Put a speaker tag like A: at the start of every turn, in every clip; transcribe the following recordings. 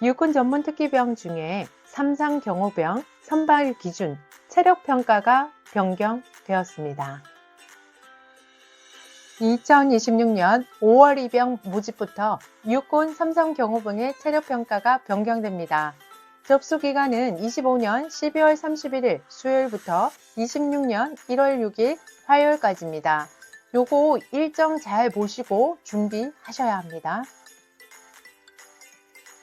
A: 육군 전문 특기병 중에 삼상 경호병 선발 기준 체력 평가가 변경되었습니다. 2026년 5월 입영 모집부터 육군 삼성 경호병의 체력 평가가 변경됩니다. 접수 기간은 25년 12월 31일 수요일부터 26년 1월 6일 화요일까지입니다. 요거 일정 잘 보시고 준비하셔야 합니다.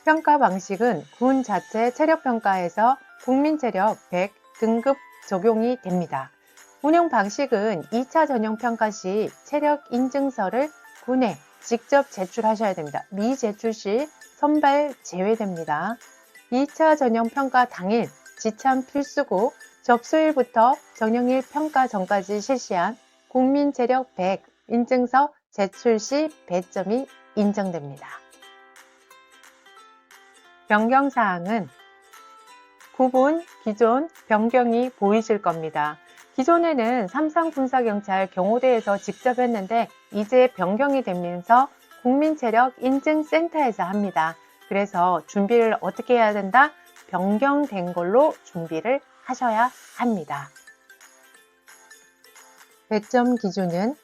A: 평가 방식은 군 자체 체력 평가에서 국민 체력 100 등급 적용이 됩니다. 운영 방식은 2차 전형 평가 시 체력 인증서를 군에 직접 제출하셔야 됩니다. 미제출 시 선발 제외됩니다. 2차 전형 평가 당일 지참 필수고 접수일부터 전형일 평가 전까지 실시한 국민 체력 100 인증서 제출 시 배점이 인정됩니다. 변경사항은 구분, 기존, 변경이 보이실 겁니다. 기존에는 삼상군사경찰 경호대에서 직접 했는데 이제 변경이 되면서 국민체력인증센터에서 합니다. 그래서 준비를 어떻게 해야 된다? 변경된 걸로 준비를 하셔야 합니다. 배점 기준은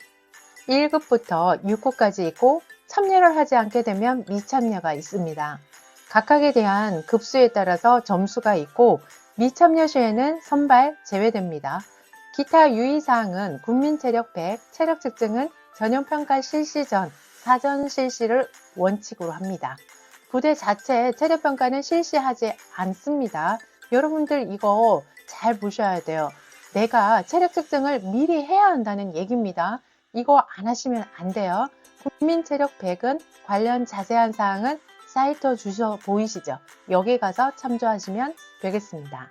A: 1급부터 6급까지 있고 참여를 하지 않게 되면 미참여가 있습니다. 각각에 대한 급수에 따라서 점수가 있고 미참여 시에는 선발 제외됩니다. 기타 유의사항은 국민체력 100, 체력 측정은 전형평가 실시 전 사전 실시를 원칙으로 합니다. 부대 자체 체력평가는 실시하지 않습니다. 여러분들 이거 잘 보셔야 돼요. 내가 체력 측정을 미리 해야 한다는 얘기입니다. 이거 안 하시면 안 돼요. 국민체력 100은 관련 자세한 사항은 사이트 주셔 보이시죠? 여기 가서 참조하시면 되겠습니다.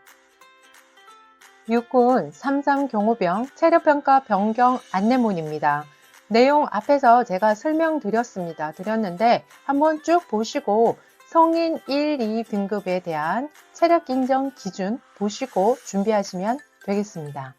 A: 육군 삼상 경호병 체력평가 변경 안내문입니다. 내용 앞에서 제가 설명드렸습니다. 드렸는데 한번 쭉 보시고 성인 1, 2등급에 대한 체력 인정 기준 보시고 준비하시면 되겠습니다.